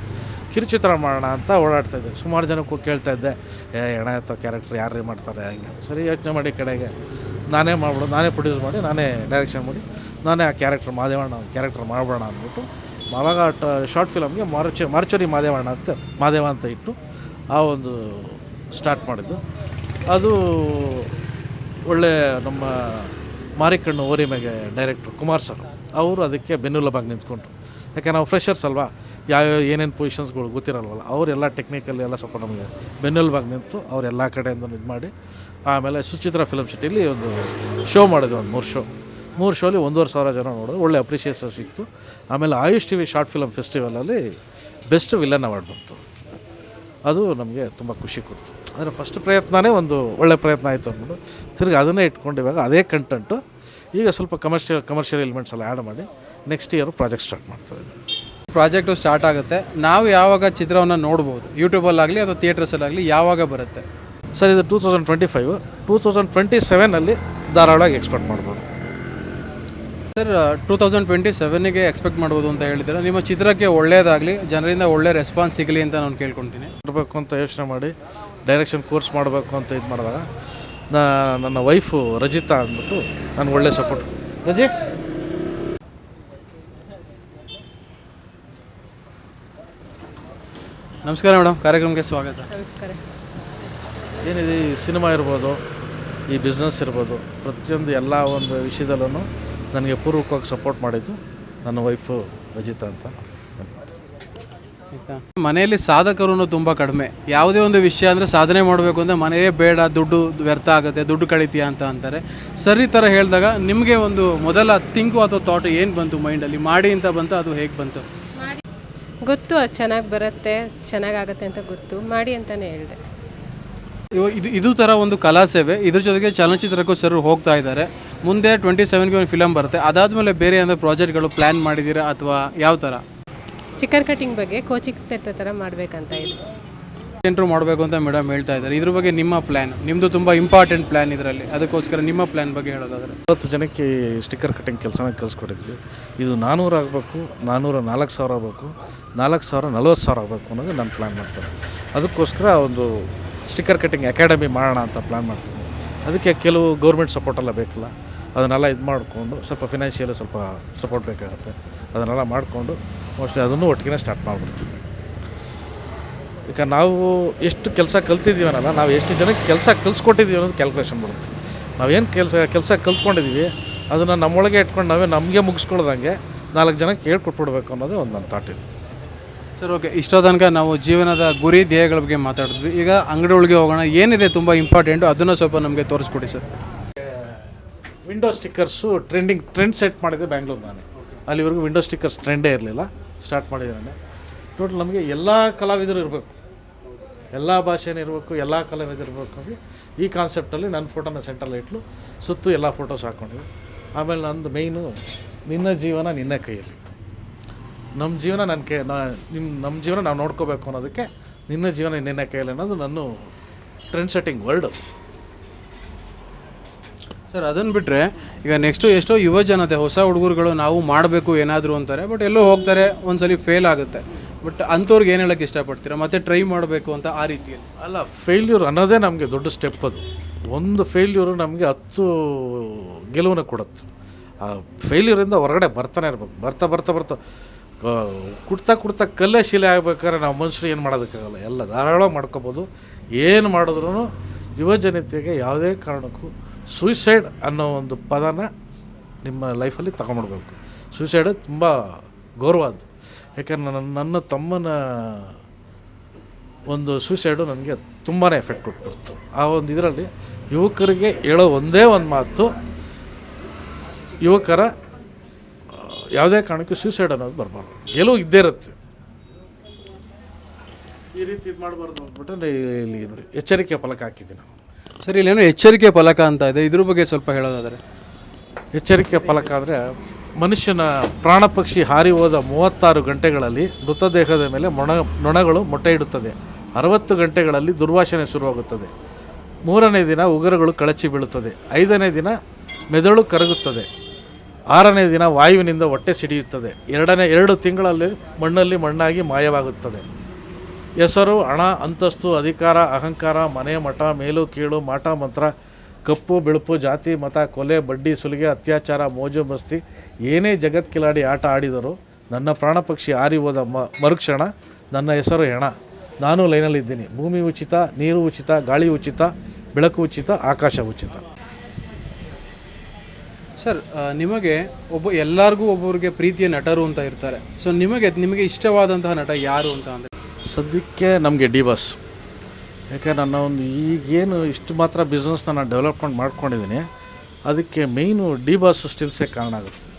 ಕಿರುಚಿತ್ರ ಮಾಡೋಣ ಅಂತ ಓಡಾಡ್ತಾ ಇದ್ದೆ. ಸುಮಾರು ಜನಕ್ಕೂ ಕೇಳ್ತಾ ಇದ್ದೆ, ಏ ಎಣ ಅಥವಾ ಕ್ಯಾರೆಕ್ಟರ್ ಯಾರು ಮಾಡ್ತಾರೆ? ಹಂಗೆ. ಸರಿ, ಯೋಚನೆ ಮಾಡಿ ಕಡೆಗೆ. ನಾನೇ ಮಾಡ್ಬಿಡು, ನಾನೇ ಪ್ರೊಡ್ಯೂಸ್ ಮಾಡಿ, ನಾನೇ ಡೈರೆಕ್ಷನ್ ಮಾಡಿ, ನಾನೇ ಆ ಕ್ಯಾರೆಕ್ಟರ್ ಮಾದೇವಣ್ಣ ಕ್ಯಾರೆಕ್ಟರ್ ಮಾಡ್ಬೋಣ ಅಂದ್ಬಿಟ್ಟು ಆವಾಗ ಶಾರ್ಟ್ ಫಿಲಮ್ಗೆ ಮಾರ್ಚ, ಮಾರ್ಚರಿ ಮಾದೇವಣ್ಣ ಅಂತ, ಮಾದೇವ ಅಂತ ಇಟ್ಟು ಆ ಒಂದು ಸ್ಟಾರ್ಟ್ ಮಾಡಿದ್ದು. ಅದು ಒಳ್ಳೆ ನಮ್ಮ ಮಾರಿಕಣ್ಣು ಓರಿಮೆಗೆ ಡೈರೆಕ್ಟ್ರು ಕುಮಾರ್ ಸರ್. ಅವರು ಅದಕ್ಕೆ ಬೆನ್ನುಲಭಾಗಿ ನಿಂತ್ಕೊಂಡ್ರು. ಯಾಕೆ ನಾವು ಫ್ರೆಷರ್ಸ್ ಅಲ್ವಾ? ಯಾವ್ಯಾವ ಏನೇನು ಪೊಸಿಷನ್ಸ್ಗಳು ಗೊತ್ತಿರಲ್ವಲ್ಲ. ಅವರೆಲ್ಲ ಟೆಕ್ನಿಕಲ್ ಎಲ್ಲ ಸ್ವಲ್ಪ ನಮಗೆ ಬೆನ್ನೆಲುಬಾಗಿ ನಿಂತು ಅವರೆಲ್ಲ ಕಡೆಯಿಂದ ಇದು ಮಾಡಿ, ಆಮೇಲೆ ಸುಚಿತ್ರ ಫಿಲಮ್ ಸಿಟಿಲಿ ಒಂದು ಶೋ ಮಾಡಿದ್ವಿ ಒಂದು ಮೂರು ಶೋ ಮೂರು ಶೋಲಿ ಒಂದೂವರೆ ಸಾವಿರ ಜನ ನೋಡೋದು ಒಳ್ಳೆ ಅಪ್ರಿಷಿಯೇಷನ್ ಸಿಕ್ತು. ಆಮೇಲೆ Ayush T V short film ಫೆಸ್ಟಿವಲಲ್ಲಿ best villain award ಬಂತು. ಅದು ನಮಗೆ ತುಂಬ ಖುಷಿ ಕೊಡ್ತು. ಅಂದರೆ ಫಸ್ಟ್ ಪ್ರಯತ್ನವೇ ಒಂದು ಒಳ್ಳೆ ಪ್ರಯತ್ನ ಆಯಿತು ಅಂದ್ಬಿಟ್ಟು, ತಿರ್ಗಿ ಅದನ್ನೇ ಇಟ್ಕೊಂಡು ಇವಾಗ ಅದೇ ಕಂಟೆಂಟು ಈಗ ಸ್ವಲ್ಪ ಕಮರ್ಷಿಯಲ್ ಕಮರ್ಷಿಯಲ್ ಎಲಿಮೆಂಟ್ಸ್ ಎಲ್ಲ ಆ್ಯಡ್ ಮಾಡಿ ನೆಕ್ಸ್ಟ್ ಇಯರ್ ಪ್ರಾಜೆಕ್ಟ್ ಸ್ಟಾರ್ಟ್ ಮಾಡ್ತಾ ಇದ್ದೀವಿ ಪ್ರಾಜೆಕ್ಟು ಸ್ಟಾರ್ಟ್ ಆಗುತ್ತೆ. ನಾವು ಯಾವಾಗ ಚಿತ್ರವನ್ನು ನೋಡ್ಬೋದು? ಯೂಟ್ಯೂಬಲ್ಲಾಗಲಿ ಅಥವಾ ಥಿಯೇಟರ್ಸಲ್ಲಾಗಲಿ ಯಾವಾಗ ಬರುತ್ತೆ? ಸರ್ ಇದು two thousand twenty five two thousand twenty ಸೆವೆನಲ್ಲಿ ಧಾರಾಳವಾಗಿ ಎಕ್ಸ್ಪೆಕ್ಟ್ ಮಾಡ್ಬೋದು. ಸರ್ ಟೂ ತೌಸಂಡ್ ಟ್ವೆಂಟಿ ಸೆವೆನ್ಗೆ ಎಕ್ಸ್ಪೆಕ್ಟ್ ಮಾಡ್ಬೋದು ಅಂತ ಹೇಳಿದ್ರೆ ನಿಮ್ಮ ಚಿತ್ರಕ್ಕೆ ಒಳ್ಳೆಯದಾಗಲಿ ಜನರಿಂದ ಒಳ್ಳೆ ರೆಸ್ಪಾನ್ಸ್ ಸಿಗಲಿ ಅಂತ ನಾನು ಕೇಳ್ಕೊತೀನಿ. ಮಾಡಬೇಕು ಅಂತ ಯೋಚನೆ ಮಾಡಿ ಡೈರೆಕ್ಷನ್ ಕೋರ್ಸ್ ಮಾಡಬೇಕು ಅಂತ ಇದು ಮಾಡಿದಾಗ ನನ್ನ ವೈಫು ರಜಿತಾ ಅಂದ್ಬಿಟ್ಟು ನನಗೆ ಒಳ್ಳೆ ಸಪೋರ್ಟ್ ರಜಿ? ನಮಸ್ಕಾರ ಮೇಡಮ್ ಕಾರ್ಯಕ್ರಮಕ್ಕೆ ಸ್ವಾಗತ. ನಮಸ್ಕಾರ. ಏನಿದೆ ಈ ಸಿನಿಮಾ ಇರ್ಬೋದು ಈ ಬಿಸ್ನೆಸ್ ಇರ್ಬೋದು ಪ್ರತಿಯೊಂದು ಎಲ್ಲ ಒಂದು ವಿಷಯದಲ್ಲೂ ನನಗೆ ಪೂರ್ವಕವಾಗಿ ಸಪೋರ್ಟ್ ಮಾಡಿದ್ದು ನನ್ನ ವೈಫು ರಜಿತಾ ಅಂತ. ಆಯ್ತಾ? ಮನೆಯಲ್ಲಿ ಸಾಧಕರು ತುಂಬ ಕಡಿಮೆ. ಯಾವುದೇ ಒಂದು ವಿಷಯ ಅಂದರೆ ಸಾಧನೆ ಮಾಡಬೇಕು ಅಂದರೆ ಮನೆಯೇ ಬೇಡ ದುಡ್ಡು ವ್ಯರ್ಥ ಆಗುತ್ತೆ ದುಡ್ಡು ಕಳಿತೀಯ ಅಂತ ಅಂತಾರೆ. ಸರಿ ಥರ ಹೇಳಿದಾಗ ನಿಮಗೆ ಒಂದು ಮೊದಲ ತಿಂಕು ಅಥವಾ ಥಾಟ್ ಏನು ಬಂತು ಮೈಂಡಲ್ಲಿ ಮಾಡಿ ಅಂತ ಬಂತು ಅದು ಹೇಗೆ ಬಂತು? ಗೊತ್ತು ಅದು ಚೆನ್ನಾಗಿ ಬರುತ್ತೆ ಚೆನ್ನಾಗಾಗತ್ತೆ ಅಂತ ಗೊತ್ತು. ಮಾಡಿ ಅಂತಲೇ ಹೇಳಿದೆ. ಇವ- ಇದು ಇದು ಥರ ಒಂದು ಕಲಾ ಸೇವೆ. ಇದ್ರ ಜೊತೆಗೆ ಚಲನಚಿತ್ರಕ್ಕೂ ಸರ್ ಹೋಗ್ತಾ ಇದ್ದಾರೆ. ಮುಂದೆ ಟ್ವೆಂಟಿ ಸೆವೆನ್ಗೆ ಒಂದು ಫಿಲಮ್ ಬರುತ್ತೆ. ಅದಾದಮೇಲೆ ಬೇರೆ ಏನಾದರೂ ಪ್ರಾಜೆಕ್ಟ್ಗಳು ಪ್ಲ್ಯಾನ್ ಮಾಡಿದ್ದೀರಾ ಅಥವಾ ಯಾವ ಥರ ಸ್ಟಿಕ್ಕರ್ ಕಟಿಂಗ್ ಬಗ್ಗೆ ಕೋಚಿಂಗ್ ಸೆಂಟರ್ ಥರ ಮಾಡಬೇಕಂತ ಇದೆ ಸೆಂಟ್ರ್ ಮಾಡಬೇಕು ಅಂತ ಮೇಡಮ್ ಹೇಳ್ತಾ ಇದ್ದಾರೆ. ಇದ್ರ ಬಗ್ಗೆ ನಿಮ್ಮ ಪ್ಲ್ಯಾನ್ ನಿಮ್ಮದು ತುಂಬ ಇಂಪಾರ್ಟೆಂಟ್ ಪ್ಲ್ಯಾನ್ ಇದರಲ್ಲಿ. ಅದಕ್ಕೋಸ್ಕರ ನಿಮ್ಮ ಪ್ಲ್ಯಾನ್ ಬಗ್ಗೆ ಹೇಳೋದಾದರೆ. ಇವತ್ತು ಜನಕ್ಕೆ ಸ್ಟಿಕ್ಕರ್ ಕಟ್ಟಿಂಗ್ ಕೆಲಸನ ಕಲಿಸ್ಕೊಟ್ಟಿದ್ವಿ ಇದು ನಾನ್ನೂರು ಆಗಬೇಕು ನಾನ್ನೂರ ನಾಲ್ಕು ಸಾವಿರ ಆಗಬೇಕು, ನಾಲ್ಕು ಸಾವಿರ ನಲ್ವತ್ತು ಸಾವಿರ ಆಗಬೇಕು ಅನ್ನೋದು ನಾನು ಪ್ಲ್ಯಾನ್ ಮಾಡ್ತೀನಿ. ಅದಕ್ಕೋಸ್ಕರ ಒಂದು ಸ್ಟಿಕ್ಕರ್ ಕಟ್ಟಿಂಗ್ ಅಕಾಡೆಮಿ ಮಾಡೋಣ ಅಂತ ಪ್ಲ್ಯಾನ್ ಮಾಡ್ತೀನಿ. ಅದಕ್ಕೆ ಕೆಲವು ಗೌರ್ಮೆಂಟ್ ಸಪೋರ್ಟೆಲ್ಲ ಬೇಕಲ್ಲ. ಅದನ್ನೆಲ್ಲ ಇದು ಮಾಡಿಕೊಂಡು ಸ್ವಲ್ಪ ಫಿನಾನ್ಷಿಯಲ್ ಸ್ವಲ್ಪ ಸಪೋರ್ಟ್ ಬೇಕಾಗುತ್ತೆ. ಅದನ್ನೆಲ್ಲ ಮಾಡಿಕೊಂಡು ಮೋಸ್ಟ್ಲಿ ಅದನ್ನು ಒಟ್ಟಿಗೆ ಸ್ಟಾರ್ಟ್ ಮಾಡಿಬಿಡ್ತೀವಿ ಈಗ ನಾವು ಎಷ್ಟು ಕೆಲಸ ಕಲ್ತಿದ್ದೀವನಲ್ಲ ನಾವು ಎಷ್ಟು ಜನಕ್ಕೆ ಕೆಲಸ ಕಲಿಸ್ಕೊಟ್ಟಿದ್ದೀವಿ ಅನ್ನೋದು ಕ್ಯಾಲ್ಕುಲೇಷನ್ ಬರುತ್ತೆ. ನಾವೇನು ಕೆಲಸ ಕೆಲಸ ಕಲ್ತ್ಕೊಂಡಿದ್ದೀವಿ ಅದನ್ನು ನಮ್ಮೊಳಗೆ ಇಟ್ಕೊಂಡು ನಾವೇ ನಮಗೆ ಮುಗಿಸ್ಕೊಳ್ದಂಗೆ ನಾಲ್ಕು ಜನಕ್ಕೆ ಹೇಳ್ಕೊಟ್ಬಿಡ್ಬೇಕು ಅನ್ನೋದೇ ಒಂದು ನನ್ನ ಥಾಟ್ ಇದೆ. ಸರ್ ಓಕೆ ಇಷ್ಟೋ ತನಕ ನಾವು ಜೀವನದ ಗುರಿ ಧ್ಯೇಯಗಳ ಬಗ್ಗೆ ಮಾತಾಡಿದ್ವಿ. ಈಗ ಅಂಗಡಿ ಒಳಗೆ ಹೋಗೋಣ ಏನಿದೆ ತುಂಬ ಇಂಪಾರ್ಟೆಂಟು ಅದನ್ನು ಸ್ವಲ್ಪ ನಮಗೆ ತೋರಿಸ್ಕೊಡಿ sir. Window stickers trending trend set ಮಾಡಿದೆ ಬ್ಯಾಂಗ್ಳೂರ್ ನಾನು. ಅಲ್ಲಿವರೆಗೂ ವಿಂಡೋ ಸ್ಟಿಕ್ಕರ್ಸ್ ಟ್ರೆಂಡೇ ಇರಲಿಲ್ಲ. ಸ್ಟಾರ್ಟ್ ಮಾಡಿದೆ ಟೋಟಲ್ ನಮಗೆ ಎಲ್ಲ ಕಲಾವಿದರು ಇರಬೇಕು. ಎಲ್ಲ ಭಾಷೆನೂ ಇರಬೇಕು, ಎಲ್ಲ ಕಲಾವಿದರು ಇರಬೇಕು ಅಂತ ಈ ಕಾನ್ಸೆಪ್ಟಲ್ಲಿ ನನ್ನ ಫೋಟೋನ ಸೆಂಟ್ರಲ್ಲಿ ಇಟ್ಲು, ಸುತ್ತು ಎಲ್ಲ ಫೋಟೋಸ್ ಹಾಕ್ಕೊಂಡಿದ್ದೆ ಆಮೇಲೆ ನಂದು ಮೇಯ್ನು ನಿನ್ನ ಜೀವನ ನಿನ್ನ ಕೈಯಲ್ಲಿ. ನಮ್ಮ ಜೀವನ ನನ್ನ ಕೈ, ನಾ ನಿಮ್ಮ ನಮ್ಮ ಜೀವನ ನಾವು ನೋಡ್ಕೋಬೇಕು ಅನ್ನೋದಕ್ಕೆ ನಿನ್ನ ಜೀವನ ನಿನ್ನ ಕೈಯಲ್ಲಿ ಅನ್ನೋದು ನನ್ನ ಟ್ರೆಂಡ್ ಸೆಟ್ಟಿಂಗ್ ವರ್ಲ್ಡ್ ಸರ್ ಅದನ್ನು ಬಿಟ್ಟರೆ ಈಗ ನೆಕ್ಸ್ಟು ಎಷ್ಟೋ ಯುವ ಜನತೆ ಹೊಸ ಹುಡುಗರುಗಳು ನಾವು ಮಾಡಬೇಕು ಏನಾದರೂ ಅಂತಾರೆ ಬಟ್ ಎಲ್ಲೋ ಹೋಗ್ತಾರೆ, ಒಂದ್ಸಲಿ ಫೇಲ್ ಆಗುತ್ತೆ. ಬಟ್ ಅಂಥವ್ರಿಗೆ ಏನು ಹೇಳೋಕ್ಕೆ ಇಷ್ಟಪಡ್ತೀರಾ? ಮತ್ತೆ ಟ್ರೈ ಮಾಡಬೇಕು ಅಂತ ಆ ರೀತಿಯಲ್ಲಿ? ಅಲ್ಲ ಫೇಲ್ಯೂರ್ ಅನ್ನೋದೇ ನಮಗೆ ದೊಡ್ಡ ಸ್ಟೆಪ್ ಅದು. ಒಂದು ಫೇಲ್ಯೂರು ನಮಗೆ ಹತ್ತು ಗೆಲುವನ್ನು ಕೊಡುತ್ತೆ. ಆ ಫೇಲ್ಯೂರಿಂದ ಹೊರಗಡೆ ಬರ್ತಾನೆ ಇರ್ಬೇಕು. ಬರ್ತಾ ಬರ್ತಾ ಬರ್ತಾ ಕುಡ್ತಾ ಕುಡ್ತಾ ಕಲ್ಲೇ ಶಿಲೆ ಆಗ್ಬೇಕಾದ್ರೆ ನಾವು ಮನುಷ್ಯರು ಏನು ಮಾಡೋದಕ್ಕಾಗಲ್ಲ. ಎಲ್ಲ ಧಾರಾಳ ಮಾಡ್ಕೋಬೋದು. ಏನು ಮಾಡಿದ್ರೂ ಯುವ ಜನತೆಗೆ ಯಾವುದೇ ಕಾರಣಕ್ಕೂ ಸೂಸೈಡ್ ಅನ್ನೋ ಒಂದು ಪದನ ನಿಮ್ಮ ಲೈಫಲ್ಲಿ ತಗೊಂಡ್ಬಿಡ್ಬೇಕು ಸೂಸೈಡ್ ತುಂಬ ಗೌರವಾದ್ದು ಯಾಕಂದ್ರೆ ನನ್ನ ನನ್ನ ತಮ್ಮನ ಒಂದು ಸೂಸೈಡು ನನಗೆ ತುಂಬಾ ಎಫೆಕ್ಟ್ ಕೊಟ್ಬಿಡ್ತು. ಆ ಒಂದು ಇದರಲ್ಲಿ ಯುವಕರಿಗೆ ಹೇಳೋ ಒಂದೇ ಒಂದು ಮಾತು ಯುವಕರ ಯಾವುದೇ ಕಾರಣಕ್ಕೂ ಸೂಸೈಡ್ ಅನ್ನೋದು ಬರಬಾರ್ದು. ಗೆಲುವು ಇದ್ದೇ ಇರುತ್ತೆ. ಈ ರೀತಿ ಇದು ಮಾಡಬಾರ್ದು ಅಂದ್ಬಿಟ್ಟು ಇಲ್ಲಿ ನೋಡಿ ಎಚ್ಚರಿಕೆ ಫಲಕ ಹಾಕಿದ್ದೀನಿ ನಾನು. ಸರಿ ಇಲ್ಲೇನೋ ಎಚ್ಚರಿಕೆ ಫಲಕ ಅಂತ ಇದೆ. ಇದ್ರ ಬಗ್ಗೆ ಸ್ವಲ್ಪ ಹೇಳೋದಾದರೆ. ಎಚ್ಚರಿಕೆ ಫಲಕ ಅಂದರೆ ಮನುಷ್ಯನ ಪ್ರಾಣ ಪಕ್ಷಿ ಹಾರಿ ಹೋದ ಮೂವತ್ತಾರು ಗಂಟೆಗಳಲ್ಲಿ ಮೃತದೇಹದ ಮೇಲೆ ಮೊಣ, ನೊಣಗಳು ಮೊಟ್ಟೆ ಇಡುತ್ತದೆ. ಅರವತ್ತು ಗಂಟೆಗಳಲ್ಲಿ ದುರ್ವಾಸನೆ ಶುರುವಾಗುತ್ತದೆ. ಮೂರನೇ ದಿನ ಉಗುರುಗಳು ಕಳಚಿ ಬೀಳುತ್ತದೆ. ಐದನೇ ದಿನ ಮೆದುಳು ಕರಗುತ್ತದೆ. ಆರನೇ ದಿನ ವಾಯುವಿನಿಂದ ಹೊಟ್ಟೆ ಸಿಡಿಯುತ್ತದೆ. ಎರಡನೇ, ಎರಡು ತಿಂಗಳಲ್ಲಿ ಮಣ್ಣಲ್ಲಿ ಮಣ್ಣಾಗಿ ಮಾಯವಾಗುತ್ತದೆ. ಹೆಸರು, ಹಣ, ಅಂತಸ್ತು, ಅಧಿಕಾರ, ಅಹಂಕಾರ, ಮನೆ, ಮಠ, ಮೇಲು, ಕೀಳು, ಮಾಟ, ಮಂತ್ರ ಕಪ್ಪು ಬೆಳಪು ಜಾತಿ ಮತ ಕೊಲೆ ಬಡ್ಡಿ ಸುಲಿಗೆ ಅತ್ಯಾಚಾರ ಮೋಜು ಮಸ್ತಿ ಏನೇ ಜಗತ್ ಕಿಲಾಡಿ ಆಟ ಆಡಿದರೂ ನನ್ನ ಪ್ರಾಣ ಪಕ್ಷಿ ಹಾರಿ ಹೋದ ಮ ಮರುಕ್ಷಣ ನನ್ನ ಹೆಸರು ಹೆಣ. ನಾನು ಲೈನಲ್ಲಿದ್ದೀನಿ ಭೂಮಿ ಉಚಿತ ನೀರು ಉಚಿತ ಗಾಳಿ ಉಚಿತ ಬೆಳಕು ಉಚಿತ ಆಕಾಶ ಉಚಿತ. ಸರ್ ನಿಮಗೆ ಒಬ್ಬ ಎಲ್ಲರಿಗೂ ಒಬ್ಬರಿಗೆ ಪ್ರೀತಿಯ ನಟರು ಅಂತ ಇರ್ತಾರೆ. ಸೊ ನಿಮಗೆ ನಿಮಗೆ ಇಷ್ಟವಾದಂತಹ ನಟ ಯಾರು ಅಂತ ಅಂದರೆ? ಸದ್ಯಕ್ಕೆ ನಮಗೆ ಡಿ ಬಾಸ್. ಯಾಕೆ ನನ್ನ ಒಂದು ಈಗೇನು ಇಷ್ಟು ಮಾತ್ರ ಬಿಸ್ನೆಸ್ನ ನಾನು ಡೆವಲಪ್ಮೆಂಟ್ ಮಾಡ್ಕೊಂಡಿದ್ದೀನಿ, ಅದಕ್ಕೆ ಮೇಯ್ನು ಡಿ ಬಾಸ್ ಸ್ಟಿಲ್ಸೇ ಕಾರಣ ಆಗುತ್ತೆ.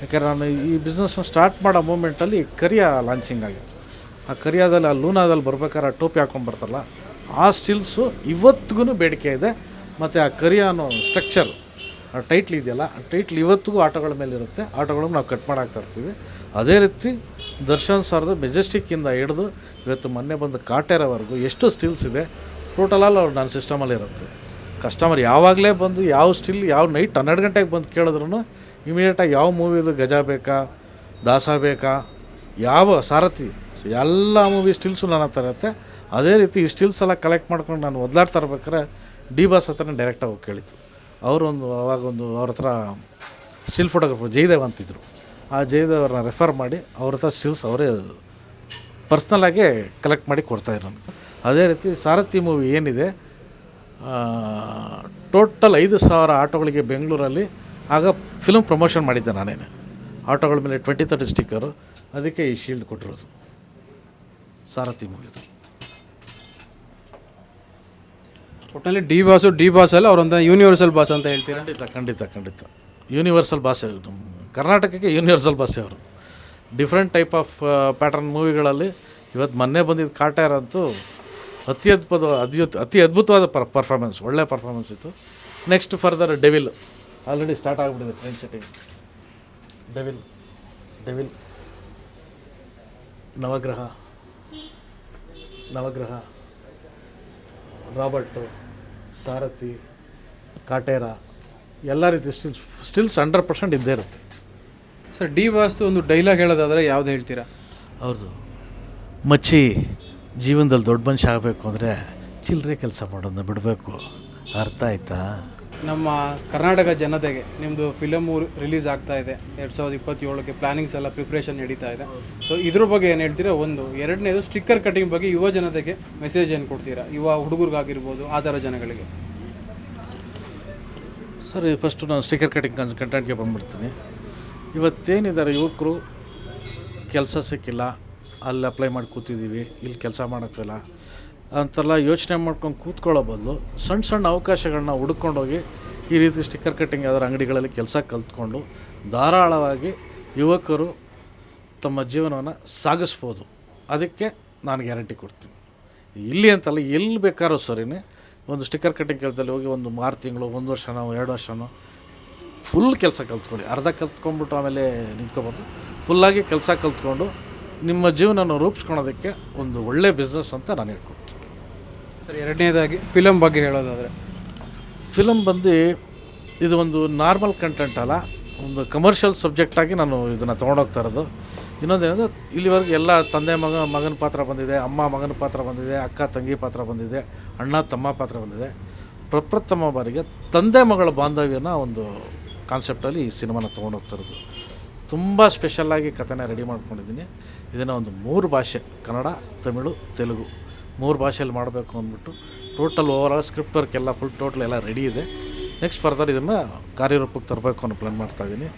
ಯಾಕಂದ್ರೆ ನಾನು ಈ ಬಿಸ್ನೆಸ್ನ ಸ್ಟಾರ್ಟ್ ಮಾಡೋ ಮೂಮೆಂಟಲ್ಲಿ ಕರಿಯಾ ಲಾಂಚಿಂಗ್ ಆಗಿತ್ತು. ಆ ಕರಿಯಾದಲ್ಲಿ ಆ ಲೂನಾದಲ್ಲಿ ಬರ್ಬೇಕಾದ್ರೆ ಆ ಟೋಪಿ ಹಾಕೊಂಡು ಬರ್ತಾರಲ್ಲ, ಆ ಸ್ಟಿಲ್ಸು ಇವತ್ತಿಗೂ ಬೇಡಿಕೆ ಇದೆ, ಮತ್ತು ಆ ಕರಿಯಾ ಅನ್ನೋ ಸ್ಟ್ರಕ್ಚರ್ ಆ ಟೈಟ್ಲ್ ಇದೆಯಲ್ಲ, ಆ ಟೈಟ್ಲ್ ಇವತ್ತಿಗೂ ಆಟೋಗಳ ಮೇಲೆ ಇರುತ್ತೆ ಆಟೋಗಳನ್ನು ನಾವು ಕಟ್ ಮಾಡಾಕ್ತಾ ಇರ್ತೀವಿ. ಅದೇ ರೀತಿ ದರ್ಶನ್ ಸರ್ದು ಮೆಜೆಸ್ಟಿಕ್ಕಿಂದ ಹಿಡಿದು ಇವತ್ತು ಮೊನ್ನೆ ಬಂದು ಕಾಟೇರವರೆಗೂ ಎಷ್ಟು ಸ್ಟಿಲ್ಸ್ ಇದೆ ಟೋಟಲಲ್ಲಿ ಅವ್ರು ನನ್ನ ಸಿಸ್ಟಮಲ್ಲಿ ಇರುತ್ತೆ. ಕಸ್ಟಮರ್ ಯಾವಾಗಲೇ ಬಂದು ಯಾವ ಸ್ಟಿಲ್, ಯಾವ ನೈಟ್ ಹನ್ನೆರಡು ಗಂಟೆಗೆ ಬಂದು ಕೇಳಿದ್ರು ಇಮಿಡಿಯೇಟಾಗಿ ಯಾವ ಮೂವಿದು ಗಜ ಬೇಕಾ, ದಾಸ ಬೇಕಾ, ಯಾವ ಸಾರಥಿ, ಎಲ್ಲ ಮೂವಿ ಸ್ಟಿಲ್ಸು ನನ್ನ ಹತ್ರ ಇರುತ್ತೆ. ಅದೇ ರೀತಿ ಈ ಸ್ಟಿಲ್ಸ್ ಎಲ್ಲ ಕಲೆಕ್ಟ್ ಮಾಡ್ಕೊಂಡು ನಾನು ಒದ್ಲಾಡ್ತಾ ಇರ್ಬೇಕಾದ್ರೆ ಡಿ ಬಾಸ್ ಹತ್ರನೇ ಡೈರೆಕ್ಟಾಗಿ ಹೋಗಿ ಕೇಳಿತ್ತು ಅವರೊಂದು ಅವಾಗೊಂದು ಅವ್ರ ಹತ್ರ ಸ್ಟಿಲ್ ಫೋಟೋಗ್ರಫರ್ ಜಯದೇವ್ ಅಂತಿದ್ರು. ಆ ಜಯದೇವ್ ಅವ್ರನ್ನ ರೆಫರ್ ಮಾಡಿ ಅವ್ರ ಹತ್ರ ಸ್ಟಿಲ್ಸ್ ಅವರೇ ಪರ್ಸ್ನಲಾಗಿ ಕಲೆಕ್ಟ್ ಮಾಡಿ ಕೊಡ್ತಾಯಿದ್ರು ನಾನು ಅದೇ ರೀತಿ ಸಾರಥಿ ಮೂವಿ ಏನಿದೆ ಟೋಟಲ್ ಐದು ಸಾವಿರ ಆಟೋಗಳಿಗೆ ಬೆಂಗಳೂರಲ್ಲಿ ಆಗ ಫಿಲ್ಮ್ ಪ್ರಮೋಷನ್ ಮಾಡಿದ್ದೆ ನಾನೇನೆ ಆಟೋಗಳ ಮೇಲೆ ಟ್ವೆಂಟಿ ತರ್ಟಿ ಸ್ಟಿಕ್ಕರು ಅದಕ್ಕೆ ಈ ಶೀಲ್ಡ್ ಕೊಟ್ಟಿರೋದು. Saarathi ಮೂವಿದು totally D boss D boss ಅಲ್ಲ ಅವರೊಂದು ಯೂನಿವರ್ಸಲ್ ಬಾಸ್ ಅಂತ ಹೇಳ್ತೀರಾ? ಖಂಡಿತ ಖಂಡಿತ ಖಂಡಿತ. ಯೂನಿವರ್ಸಲ್ ಬಾಸ್ ನಮ್ಮ ಕರ್ನಾಟಕಕ್ಕೆ ಯೂನಿವರ್ಸಲ್ ಬಾಸೆ ಅವರು. ಡಿಫ್ರೆಂಟ್ ಟೈಪ್ ಆಫ್ ಪ್ಯಾಟರ್ನ್ ಮೂವಿಗಳಲ್ಲಿ ಇವತ್ತು ಮೊನ್ನೆ ಬಂದಿದ್ದ ಕಾಟ್ಯಾರ ಅಂತೂ ಅತಿ ಅದ್ಭುತ ಅದ್ಭುತ ಅತಿ ಅದ್ಭುತವಾದ ಪರ್ ಪರ್ಫಾರ್ಮೆನ್ಸ್ ಒಳ್ಳೆ ಪರ್ಫಾರ್ಮೆನ್ಸ್ ಇತ್ತು. Next further Devil already start ಆಗಿಬಿಟ್ಟಿದೆ train setting Devil Devil Navagraha Navagraha. Robert ಸಾರಥಿ ಕಾಟೇರ ಎಲ್ಲ ರೀತಿ ಸ್ಟಿಲ್ಸ್ ಸ್ಟಿಲ್ಸ್ ಹಂಡ್ರೆಡ್ ಪರ್ಸೆಂಟ್ ಇದ್ದೇ ಇರುತ್ತೆ. ಸರ್ ಡಿ ವಾಸ್ತು ಒಂದು ಡೈಲಾಗ್ ಹೇಳೋದಾದರೆ ಯಾವ್ದು ಹೇಳ್ತೀರಾ? ಅವ್ರದ್ದು ಮಚ್ಚಿ ಜೀವನದಲ್ಲಿ ದೊಡ್ಡ ಮನುಷ್ಯ ಆಗಬೇಕು ಅಂದರೆ ಚಿಲ್ಲರೆ ಕೆಲಸ ಮಾಡೋದನ್ನ ಬಿಡಬೇಕು. ಅರ್ಥ ಆಯ್ತಾ? ನಮ್ಮ ಕರ್ನಾಟಕ ಜನತೆಗೆ ನಿಮ್ಮದು ಫಿಲಮ್ ರಿಲೀಸ್ ಆಗ್ತಾ ಇದೆ. ಎರಡು ಸಾವಿರದ ಇಪ್ಪತ್ತೇಳಕ್ಕೆ ಪ್ಲಾನಿಂಗ್ಸ್ ಎಲ್ಲ ಪ್ರಿಪ್ರೇಷನ್ ನಡೀತಾ ಇದೆ. ಸೊ ಇದ್ರ ಬಗ್ಗೆ ಏನು ಹೇಳ್ತೀರಾ? ಒಂದು. ಎರಡನೇದು ಸ್ಟಿಕ್ಕರ್ ಕಟಿಂಗ್ ಬಗ್ಗೆ ಯುವ ಜನತೆಗೆ ಮೆಸೇಜ್ ಏನು ಕೊಡ್ತೀರಾ? ಯುವ ಹುಡುಗರಿಗಾಗಿರ್ಬೋದು ಆ ಥರ ಜನಗಳಿಗೆ. ಸರ್ ಫಸ್ಟು ನಾನು ಸ್ಟಿಕ್ಕರ್ ಕಟಿಂಗ್ ಕನ್ಸ್ ಕಂಟೆಂಟ್ಗೆ ಬಂದ್ಬಿಡ್ತೀನಿ. ಇವತ್ತೇನಿದ್ದಾರೆ ಯುವಕರು? ಕೆಲಸ ಸಿಕ್ಕಿಲ್ಲ, ಅಲ್ಲಿ ಅಪ್ಲೈ ಮಾಡಿ ಕೂತಿದ್ದೀವಿ, ಇಲ್ಲಿ ಕೆಲಸ ಮಾಡೋಕ್ಕಿಲ್ಲ ಅಂತೆಲ್ಲ ಯೋಚನೆ ಮಾಡ್ಕೊಂಡು ಕೂತ್ಕೊಳ್ಳೋ ಬದಲು ಸಣ್ಣ ಸಣ್ಣ ಅವಕಾಶಗಳನ್ನ ಹುಡ್ಕೊಂಡೋಗಿ ಈ ರೀತಿ ಸ್ಟಿಕ್ಕರ್ ಕಟ್ಟಿಂಗ್ ಆದರೆ ಅಂಗಡಿಗಳಲ್ಲಿ ಕೆಲಸ ಕಲ್ತ್ಕೊಂಡು ಧಾರಾಳವಾಗಿ ಯುವಕರು ತಮ್ಮ ಜೀವನವನ್ನು ಸಾಗಿಸ್ಬೋದು. ಅದಕ್ಕೆ ನಾನು ಗ್ಯಾರಂಟಿ ಕೊಡ್ತೀನಿ. ಇಲ್ಲಿ ಅಂತಲ್ಲ ಎಲ್ಲಿ ಬೇಕಾದ್ರೂ ಸರಿನೇ ಒಂದು ಸ್ಟಿಕ್ಕರ್ ಕಟ್ಟಿಂಗ್ ಕೆಲಸದಲ್ಲಿ ಹೋಗಿ ಒಂದು ಆರು ತಿಂಗಳು, ಒಂದು ವರ್ಷನೋ, ಎರಡು ವರ್ಷನೋ ಫುಲ್ ಕೆಲಸ ಕಲ್ತ್ಕೊಳ್ಳಿ ಅರ್ಧ ಕಲ್ತ್ಕೊಂಡ್ಬಿಟ್ಟು ಆಮೇಲೆ ನಿಂತ್ಕೊಬಾರ್ದು ಫುಲ್ಲಾಗಿ ಕೆಲಸ ಕಲ್ತ್ಕೊಂಡು ನಿಮ್ಮ ಜೀವನನ ರೂಪಿಸ್ಕೊಳೋದಕ್ಕೆ ಒಂದು ಒಳ್ಳೆ ಬಿಸ್ನೆಸ್ ಅಂತ ನಾನು ಹೇಳ್ಕೊಡ್ತೀನಿ. ಸರ್ ಎರಡನೇದಾಗಿ ಫಿಲಮ್ ಬಗ್ಗೆ ಹೇಳೋದಾದರೆ. ಫಿಲಮ್ ಬಂದು ಇದು ಒಂದು ನಾರ್ಮಲ್ ಕಂಟೆಂಟ್ ಅಲ್ಲ. ಒಂದು ಕಮರ್ಷಿಯಲ್ ಸಬ್ಜೆಕ್ಟಾಗಿ ನಾನು ಇದನ್ನು ತೊಗೊಂಡೋಗ್ತಾ ಇರೋದು. ಇನ್ನೊಂದೇನೆಂದರೆ ಇಲ್ಲಿವರೆಗೆ ಎಲ್ಲ ತಂದೆ ಮಗ ಮಗನ ಪಾತ್ರ ಬಂದಿದೆ ಅಮ್ಮ ಮಗನ ಪಾತ್ರ ಬಂದಿದೆ ಅಕ್ಕ ತಂಗಿ ಪಾತ್ರ ಬಂದಿದೆ ಅಣ್ಣ ತಮ್ಮ ಪಾತ್ರ ಬಂದಿದೆ. ಪ್ರಪ್ರಥಮ ಬಾರಿಗೆ ತಂದೆ ಮಗಳ ಬಾಂಧವ್ಯನ ಒಂದು ಕಾನ್ಸೆಪ್ಟಲ್ಲಿ ಈ ಸಿನಿಮಾನ ತೊಗೊಂಡೋಗ್ತಾ ಇರೋದು. ತುಂಬ ಸ್ಪೆಷಲ್ಲಾಗಿ ಕಥೆನ ರೆಡಿ ಮಾಡ್ಕೊಂಡಿದ್ದೀನಿ. ಇದನ್ನು ಒಂದು ಮೂರು ಭಾಷೆ, ಕನ್ನಡ, ತಮಿಳು, ತೆಲುಗು ಮೂರು ಭಾಷೆಯಲ್ಲಿ ಮಾಡಬೇಕು ಅಂದ್ಬಿಟ್ಟು ಟೋಟಲ್ ಓವರಾಲ್ ಸ್ಕ್ರಿಪ್ಟ್ ವರ್ಕ್ ಎಲ್ಲ ಫುಲ್ ಟೋಟಲ್ ಎಲ್ಲ ರೆಡಿ ಇದೆ. ನೆಕ್ಸ್ಟ್ ಫರ್ದರ್ ಇದನ್ನು ಕಾರ್ಯರೂಪಕ್ಕೆ ತರಬೇಕು ಅನ್ನೋ ಪ್ಲ್ಯಾನ್ ಮಾಡ್ತಾಯಿದ್ದೀನಿ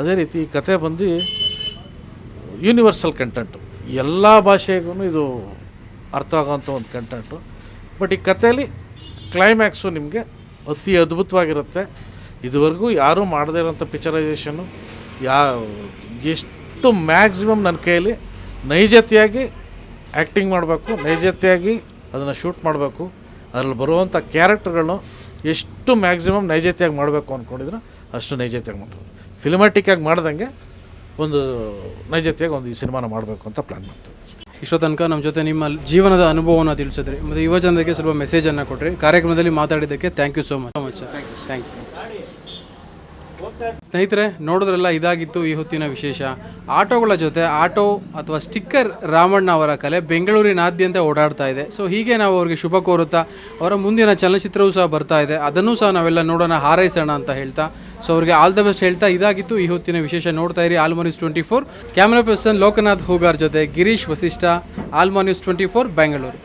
ಅದೇ ರೀತಿ ಈ ಕತೆ ಬಂದು ಯೂನಿವರ್ಸಲ್ ಕಂಟೆಂಟು ಎಲ್ಲ ಭಾಷೆಗೂ ಇದು ಅರ್ಥ ಆಗೋವಂಥ ಒಂದು ಕಂಟೆಂಟು ಬಟ್ ಈ ಕಥೆಯಲ್ಲಿ ಕ್ಲೈಮ್ಯಾಕ್ಸು ನಿಮಗೆ ಅತಿ ಅದ್ಭುತವಾಗಿರುತ್ತೆ. ಇದುವರೆಗೂ ಯಾರೂ ಮಾಡದೇ ಇರೋಂಥ ಪಿಕ್ಚರೈಸೇಷನ್ನು ಯಾ ಎಷ್ಟು ಮ್ಯಾಕ್ಸಿಮಮ್ ನನ್ನ ಕೈಯಲ್ಲಿ ನೈಜತೆಯಾಗಿ ಆ್ಯಕ್ಟಿಂಗ್ ಮಾಡಬೇಕು, ನೈಜತೆಯಾಗಿ ಅದನ್ನು ಶೂಟ್ ಮಾಡಬೇಕು, ಅದರಲ್ಲಿ ಬರುವಂಥ ಕ್ಯಾರೆಕ್ಟರ್ಗಳನ್ನು ಎಷ್ಟು ಮ್ಯಾಕ್ಸಿಮಮ್ ನೈಜತೆಯಾಗಿ ಮಾಡಬೇಕು ಅಂದ್ಕೊಂಡಿದ್ರೆ ಅಷ್ಟು ನೈಜತೆಯಾಗಿ ಮಾಡೋದು ಫಿಲ್ಮ್ಯಾಟಿಕ್ಕಾಗಿ ಮಾಡ್ದಂಗೆ ಒಂದು ನೈಜತೆಯಾಗಿ ಒಂದು ಈ ಸಿನಿಮಾನ ಮಾಡಬೇಕು ಅಂತ ಪ್ಲ್ಯಾನ್ ಮಾಡ್ತೀವಿ. ಇಷ್ಟೋ ತನಕ ನಮ್ಮ ಜೊತೆ ನಿಮ್ಮ ಜೀವನದ ಅನುಭವವನ್ನು ತಿಳಿಸಿದ್ರಿ. ಮತ್ತು ಯುವ ಜನರಿಗೆ ಸ್ವಲ್ಪ ಮೆಸೇಜನ್ನು ಕೊಟ್ರಿ. ಕಾರ್ಯಕ್ರಮದಲ್ಲಿ ಮಾತಾಡಿದ್ದಕ್ಕೆ thank you so much so much sir thank you ಸ್ನೇಹಿತರೆ, ನೋಡಿದ್ರೆಲ್ಲ ಇದಾಗಿತ್ತು ಈ ಹೊತ್ತಿನ ವಿಶೇಷ. ಆಟೋಗಳ ಜೊತೆ ಆಟೋ ಅಥವಾ ಸ್ಟಿಕ್ಕರ್ ರಾಮಣ್ಣ ಅವರ ಕಲೆ ಬೆಂಗಳೂರಿನಾದ್ಯಂತ ಓಡಾಡ್ತಾ ಇದೆ. ಸೊ ಹೀಗೆ ನಾವು ಅವರಿಗೆ ಶುಭ ಕೋರುತ್ತಾ, ಅವರ ಮುಂದಿನ ಚಲನಚಿತ್ರವೂ ಸಹ ಬರ್ತಾ ಇದೆ. ಅದನ್ನು ಸಹ ನಾವೆಲ್ಲ ನೋಡೋಣ, ಹಾರೈಸೋಣ ಅಂತ ಹೇಳ್ತಾ ಸೊ ಅವರಿಗೆ ಆಲ್ ದ ಬೆಸ್ಟ್ ಹೇಳ್ತಾ ಇದಾಗಿತ್ತು ಈ ಹೊತ್ತಿನ ವಿಶೇಷ. ನೋಡ್ತಾ ಇರಿ ಆಲ್ಮೋನಿಸ್ twenty four camera person Lokanath Hugar ಜೊತೆ ಗಿರೀಶ್ ವಸಿಷ್ಠ ಆಲ್ಮೋನಿಸ್ ಟ್ವೆಂಟಿ ಫೋರ್ ಬೆಂಗಳೂರು